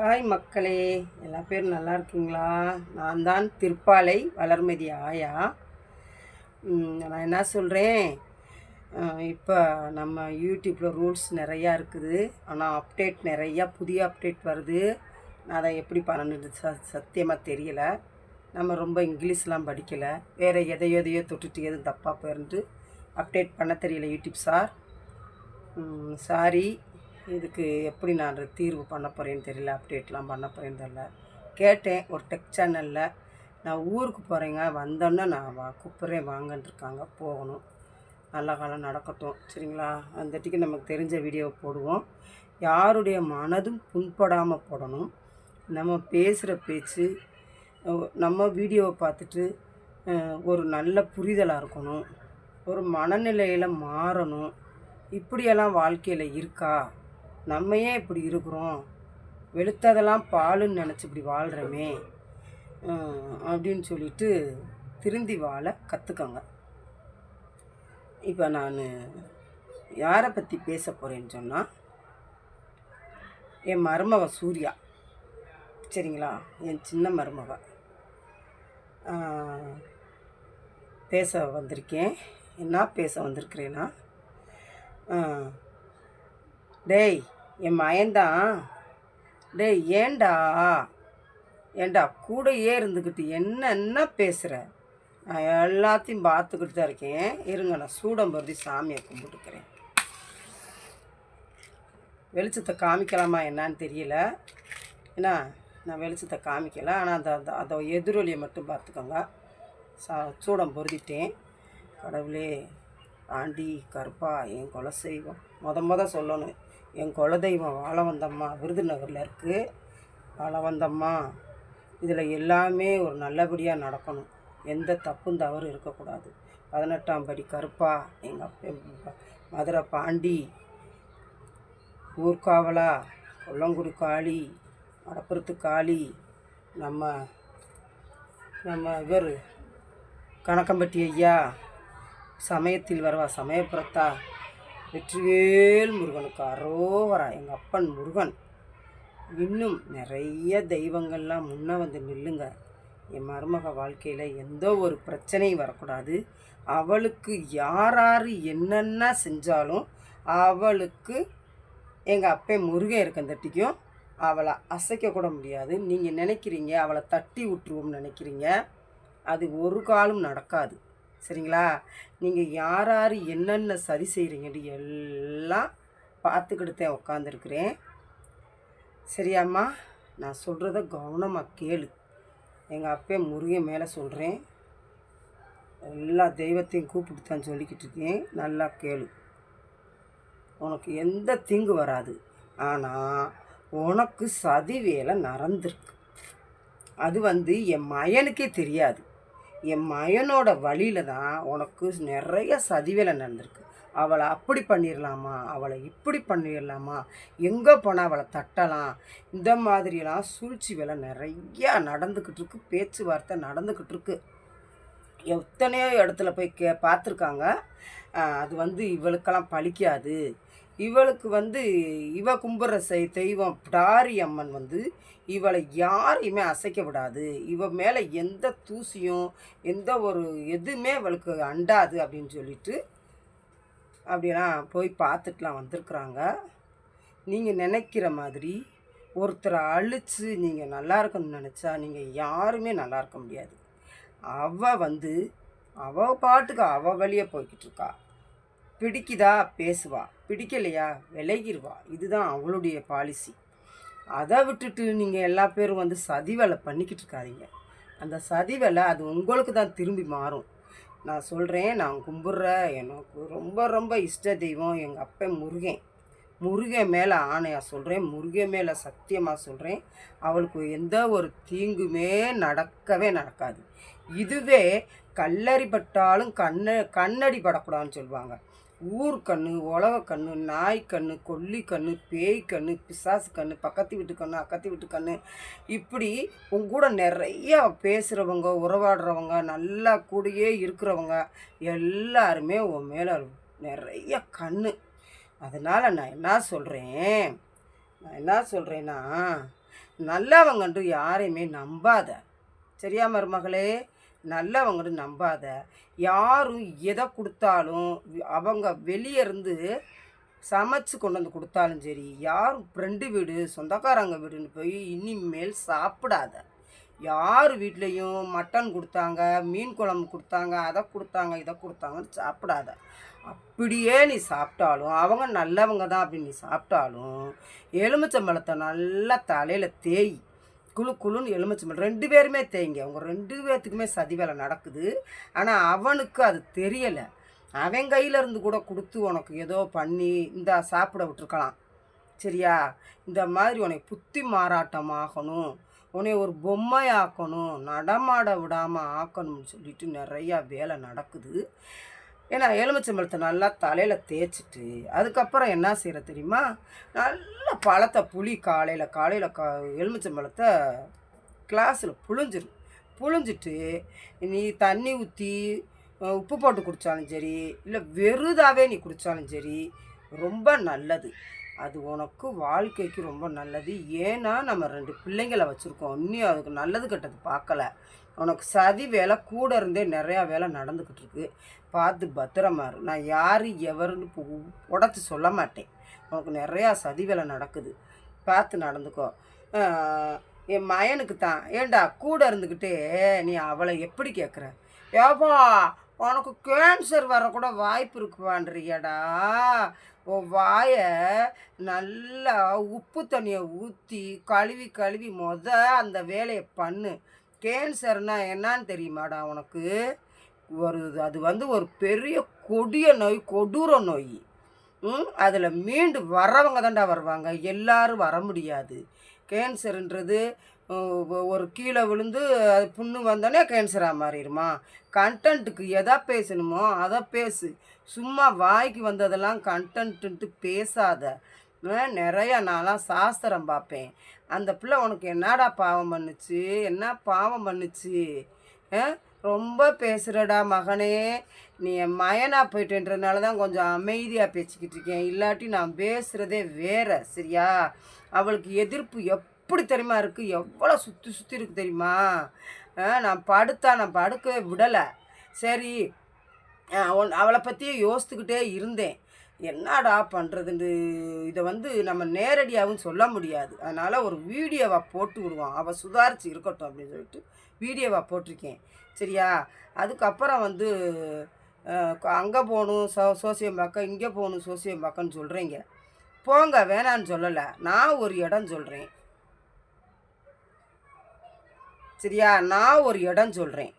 Hi மக்களே எல்லா பேரும் நல்லா இருக்கீங்களா? நான் தான் திருப்பாலை வளர்மதி ஆயா. நான் என்ன சொல்கிறேன் இப்போ நம்ம யூடியூப்பில் ரூல்ஸ் நிறையா இருக்குது. ஆனால் அப்டேட் நிறையா புதிய அப்டேட் வருது. நான் அதை எப்படி பண்ணணுன்னு ச சத்தியமாக தெரியல. நம்ம ரொம்ப இங்கிலீஷ்லாம் படிக்கலை. வேறு எதையோ எதையோ தொட்டுட்டு எதுவும் தப்பாக போயிருந்து அப்டேட் பண்ண தெரியல யூடியூப் சார் சாரி இதுக்கு எப்படி நான் தீர்வு பண்ண போகிறேன்னு தெரியல அப்டேட்லாம் பண்ண போகிறேன்னு தெரியல. கேட்டேன் ஒரு டெக் சேனலில் நான் ஊருக்கு போகிறேங்க வந்தோன்னே நான் வா கூப்பிட்றேன் வாங்கன்ட்ருக்காங்க போகணும். நல்ல காலம் நடக்கட்டும் சரிங்களா? அந்தட்டிக்கு நமக்கு தெரிஞ்ச வீடியோ போடுவோம். யாருடைய மனதும் புண்படாமல் போடணும். நம்ம பேசுகிற பேச்சு நம்ம வீடியோவை பார்த்துட்டு ஒரு நல்ல புரிதலாக இருக்கணும். ஒரு மனநிலையில் மாறணும். இப்படியெல்லாம் வாழ்க்கையில் இருக்கா? நம்ம ஏன் இப்படி இருக்கிறோம். வெளுத்ததெல்லாம் பாலுன்னு நினச்சி இப்படி வாழ்கிறோமே அப்படின்னு சொல்லிட்டு திருந்தி வாழ கற்றுக்கோங்க இப்போ நான் யாரை பற்றி பேச போகிறேன்னு சொன்னால் என் மருமவ சூர்யா. சரிங்களா? என் சின்ன மருமவ. பேச வந்திருக்கேன். என்ன பேச வந்திருக்கிறேன்னா டேய் என் மயன்தான் டேய் ஏண்டா? ஏண்டா கூடயே இருந்துக்கிட்டு என்னென்ன பேசுகிற நான் எல்லாத்தையும் பார்த்துக்கிட்டு தான் இருக்கேன். இருங்க நான் சூடம்பருதி சாமியை கும்பிட்டுக்கிறேன். வெளிச்சத்தை காமிக்கலாமா என்னன்னு தெரியல. ஏன்னா நான் வெளிச்சத்தை காமிக்கல. ஆனால் அந்த அந்த அந்த எதிரொலியை மட்டும் பார்த்துக்கோங்க. சா சூடம் பொருதிட்டேன் கடவுளே ஆண்டி கருப்பா என் குலசெய்வம் முத மொதல் சொல்லணும். என் குலதெய்வம் வாழவந்தம்மா விருதுநகரில் இருக்குது வாழவந்தம்மா இதில் எல்லாமே ஒரு நல்லபடியாக நடக்கணும். எந்த தப்பும் தவறு இருக்கக்கூடாது. பதினெட்டாம் படி கருப்பா எங்கள் மதுரை பாண்டி ஊர்காவலா கொல்லங்குடி காளி மடப்புறத்து காளி நம்ம நம்ம இவர் கணக்கம்பட்டி ஐயா சமயத்தில் வரவா சமயப்புறத்தா வெற்றிவேல் முருகனுக்கு அரோவரா. எங்கள் அப்பன் முருகன். இன்னும் நிறைய தெய்வங்கள்லாம் முன்ன வந்து நில்லுங்க. என் மருமக வாழ்க்கையில் எந்த ஒரு பிரச்சனையும் வரக்கூடாது. அவளுக்கு யார் யார் என்னென்ன செஞ்சாலும் அவளுக்கு எங்கள் அப்பே முருகன் இருக்கந்தட்டிக்கும் அவளை அசைக்கக்கூட முடியாது. நீங்கள் நினைக்கிறீங்க அவளை தட்டி விட்டுருவோம்னு நினைக்கிறீங்க. அது ஒரு காலம் நடக்காது. சரிங்களா? நீங்கள் யார் யார் என்னென்ன சரி செய்கிறீங்கன்னு எல்லாம் பார்த்துக்கிட்டு தான் உட்காந்துருக்குறேன் சரியாம்மா நான் சொல்கிறத கவனமாக கேளு. எங்கள் அப்பே முருகன் மேலே சொல்கிறேன் எல்லா தெய்வத்தையும் கூப்பிட்டு தான் சொல்லிக்கிட்டு இருக்கேன். நல்லா கேளு. உனக்கு எந்த தீங்கு வராது. ஆனால் உனக்கு சதி வேலை நடந்திருக்கு. அது வந்து என் மயனுக்கே தெரியாது. என் மயனோட வழியில தான் உனக்கு நிறைய சதிவேலை நடந்திருக்கு. அவளை அப்படி பண்ணிடலாமா அவளை இப்படி பண்ணிடலாமா எங்கே போனால் அவளை தட்டலாம்? இந்த மாதிரிலாம் சூழ்ச்சி வேலை நிறையா நடந்துக்கிட்டு இருக்கு. பேச்சுவார்த்தை நடந்துக்கிட்டு இருக்கு. எத்தனையோ இடத்துல போய் கே பார்த்துருக்காங்க. அது வந்து இவளுக்கெல்லாம் பலிக்காது இவளுக்கு வந்து இவ கும்பிட்ற செய் தெய்வம் பிடாரி அம்மன் வந்து இவளை யாரையுமே அசைக்க விடாது. இவ மேலே எந்த தூசியும் எந்த ஒரு எதுவுமே இவளுக்கு அண்டாது அப்படின்னு சொல்லிட்டு அப்படிலாம் போய் பார்த்துட்டுலாம் வந்திருக்குறாங்க. நீங்கள் நினைக்கிற மாதிரி ஒருத்தரை அழித்து நீங்கள் நல்லா இருக்கணும்னு நினச்சா நீங்கள் யாருமே நல்லா இருக்க முடியாது. அவள் வந்து அவள் பாட்டுக்கு அவள் வழியே போய்கிட்டு இருக்கா. பிடிக்குதா பேசுவா. பிடிக்கலையா? விலகிடுவா இதுதான் அவளுடைய பாலிசி அதை விட்டுட்டு நீங்கள் எல்லா பேரும் வந்து சதி வேலை பண்ணிக்கிட்டு இருக்காதீங்க. அந்த சதி வேலை அது உங்களுக்கு தான் திரும்பி மாறும். நான் சொல்கிறேன் நான் கும்பிட்ற எனக்கு ரொம்ப ரொம்ப இஷ்ட தெய்வம் எங்கள் அப்பன் முருகன். முருகன் மேலே ஆணையாக சொல்கிறேன் முருகன் மேலே சத்தியமாக சொல்கிறேன் அவளுக்கு எந்த ஒரு தீங்குமே நடக்கவே நடக்காது. இதுவே கல்லறி பட்டாலும் கண்ண கண்ணடி படக்கூடாதுன்னு சொல்லுவாங்க. ஊர் கண்ணு உலக கண்ணு நாய் கண்ணு கொல்லி கண்ணு பேய் கண்ணு பிசாசு கண்ணு பக்கத்து வீட்டு கண்ணு அக்கத்து வீட்டு கண்ணு. இப்படி உங்க கூட நிறைய பேசுகிறவங்க உறவாடுறவங்க நல்லா கூடயே இருக்கிறவங்க எல்லாருமே உன் மேலே நிறைய கண்ணு. அதனால் நான் என்ன சொல்கிறேன் நான் என்ன சொல்கிறேன்னா நல்லவங்கன்று யாரையுமே நம்பாத. சரியா மருமகளே? நல்லவங்கன்னு நம்பாத. யாரும் எதை கொடுத்தாலும் அவங்க வெளியே இருந்து சமைச்சு கொண்டு வந்து கொடுத்தாலும் சரி யாரும் ஃப்ரெண்டு வீடு சொந்தக்காரங்க வீடுன்னு போய் இனிமேல் சாப்பிடாத. யார் வீட்லேயும் மட்டன் கொடுத்தாங்க மீன் குழம்பு கொடுத்தாங்க அதை கொடுத்தாங்க இதை கொடுத்தாங்கன்னு சாப்பிடாத. அப்படியே நீ சாப்பிட்டாலும் அவங்க நல்லவங்க தான் அப்படின்னு நீ சாப்பிட்டாலும் எலுமிச்சம்பழத்தை நல்லா தலையில் தேய். குழு குழுன்னு எலுமிச்சம்பழம் ரெண்டு பேருமே தேய்ங்க அவங்க ரெண்டு பேர்த்துக்குமே சதி வேலை நடக்குது. ஆனால் அவனுக்கு அது தெரியலை. அவன் கையிலேருந்து கூட கொடுத்து உனக்கு ஏதோ பண்ணி இந்த சாப்பிட விட்டுருக்கலாம். சரியா? இந்த மாதிரி உன்னை புத்தி மாறாட்டம் ஆகணும் உன்னை ஒரு பொம்மையாக்கணும். நடமாட விடாமல் ஆக்கணும்னு சொல்லிட்டு நிறையா வேலை நடக்குது. ஏன்னா எலுமிச்சம்பழத்தை நல்லா தலையில் தேய்ச்சிட்டு அதுக்கப்புறம் என்ன செய்கிற தெரியுமா? நல்ல பழத்தை புளி காலையில் காலையில் கா எலுமிச்சம்பழத்தை கிளாஸில் புழிஞ்சிடும் புழிஞ்சிட்டு நீ தண்ணி ஊற்றி உப்பு போட்டு குடித்தாலும் சரி இல்லை வெறுதாவே நீ குடித்தாலும் சரி ரொம்ப நல்லது. அது உனக்கு வாழ்க்கைக்கு ரொம்ப நல்லது. ஏன்னா நம்ம ரெண்டு பிள்ளைங்களை வச்சுருக்கோம். இன்னும் அதுக்கு நல்லது கெட்டது பார்க்கல உனக்கு சதி வேலை கூட இருந்தே நிறையா வேலை நடந்துக்கிட்டு இருக்கு. பார்த்து பத்திரமாரு நான் யார் எவருன்னு உடச்சி சொல்ல மாட்டேன். உனக்கு நிறையா சதி வேலை நடக்குது. பார்த்து நடந்துக்கோ. என் மயனுக்கு தான். ஏண்டா கூட இருந்துக்கிட்டே நீ அவளை எப்படி கேட்குற ஏப்பா உனக்கு கேன்சர் வரக்கூட வாய்ப்பு இருக்குவான்றியடா உன் வாயை நல்லா உப்பு தண்ணியை ஊற்றி கழுவி கழுவி மொத அந்த வேலையை பண்ணு. கேன்சர்னா என்னன்னு தெரியுமாடா உனக்கு? ஒரு அது வந்து ஒரு பெரிய கொடிய நோய் கொடூர நோய். ம் அதில் மீண்டு வரவங்க தான்டா வருவாங்க. எல்லாரும் வர முடியாது. கேன்சருன்றது ஒரு கீழே விழுந்து அது புண்ணு வந்தோடனே கேன்சராக மாறிடுமா? கண்டென்ட்டுக்கு எதை பேசணுமோ அதை பேசு. சும்மா வாய்க்கு வந்ததெல்லாம் கண்டென்ட்டுன்ட்டு பேசாத. நிறைய நான்லாம் சாஸ்திரம் பார்ப்பேன். அந்த பிள்ளை உனக்கு என்னடா பாவம் பண்ணுச்சு? என்ன பாவம் பண்ணுச்சு? ரொம்ப பேசுகிறடா மகனே. நீ என் மயனாக போயிட்டுன்றதுனால தான் கொஞ்சம் அமைதியாக பேசிக்கிட்டு இருக்கேன். இல்லாட்டி நான் பேசுகிறதே வேற சரியா? அவளுக்கு எதிர்ப்பு எப்படி தெரியுமா இருக்குது எவ்வளோ சுற்றி சுற்றி இருக்கு தெரியுமா? நான் படுத்தா நான் படுக்கவே விடலை. சரி ஒன் அவளை பற்றியே யோசித்துக்கிட்டே இருந்தேன். என்னடா பண்ணுறதுன்னு இதை வந்து நம்ம நேரடியாகவும் சொல்ல முடியாது. அதனால் ஒரு வீடியோவாக போட்டு விடுவோம். அவள் சுதாரித்து இருக்கட்டும் அப்படின்னு சொல்லிட்டு வீடியோவாக போட்டிருக்கேன். சரியா? அதுக்கப்புறம் வந்து அங்கே போகணும் சோ சோசியம் பார்க்க இங்கே போகணும் சோசியம் பார்க்கன்னு சொல்கிறீங்க போங்க வேணான்னு சொல்லலை. நான் ஒரு இடம் சொல்கிறேன் சரியா? நான் ஒரு இடம் சொல்கிறேன்